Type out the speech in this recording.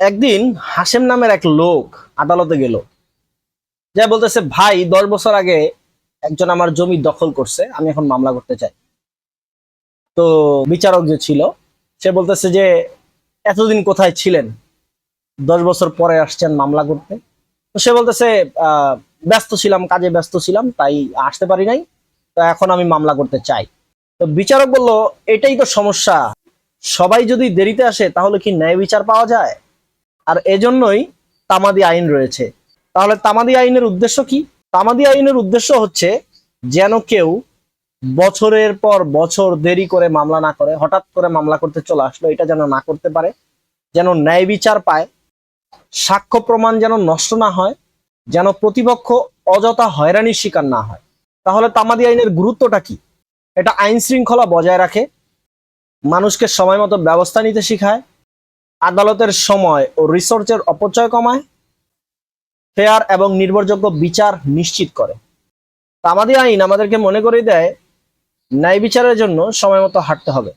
একদিন হাসেম নামের এক লোক আদালতে গেল। যা বলতেছে, ভাই, দশ বছর আগে একজন আমার জমি দখল করছে, আমি এখন মামলা করতে চাই। তো বিচারক যে ছিল, সে বলতেছে যে, এতদিন কোথায় ছিলেন? দশ বছর পরে আসছেন মামলা করতে। তো সে বলতেছে ব্যস্ত ছিলাম, কাজে ব্যস্ত ছিলাম, তাই আসতে পারি নাই, তো এখন আমি মামলা করতে চাই। তো বিচারক বলল, এটাই তো সমস্যা। সবাই যদি দেরিতে আসে, তাহলে কি ন্যায় বিচার পাওয়া যায়? আর এজন্যই তামাদি আইন রয়েছে। তাহলে তামাদি আইনের উদ্দেশ্য কি? তামাদি আইনের উদ্দেশ্য হচ্ছে যেন কেউ বছরের পর বছর দেরি করে মামলা না করে, হঠাৎ করে মামলা করতে চলে আসলো, এটা যেন না করতে পারে, যেন ন্যায় বিচার পায়, সাক্ষ্য প্রমাণ যেন নষ্ট না হয়, যেন প্রতিপক্ষ অযথা হয়রানির শিকার না হয়। তাহলে তামাদি আইনের গুরুত্বটা কি? এটা আইন শৃঙ্খলা বজায় রাখে, মানুষকে সময় মতো ব্যবস্থা নিতে শেখায় আদালতের সময় ও রিসোর্সের অপচয় কমায় ফেয়ার এবং নির্ভরযোগ্য বিচার নিশ্চিত করে। তামাদি আইন আমাদেরকে মনে করিয়ে দেয়, ন্যায় বিচারের জন্য সময় মতো হাঁটতে হবে।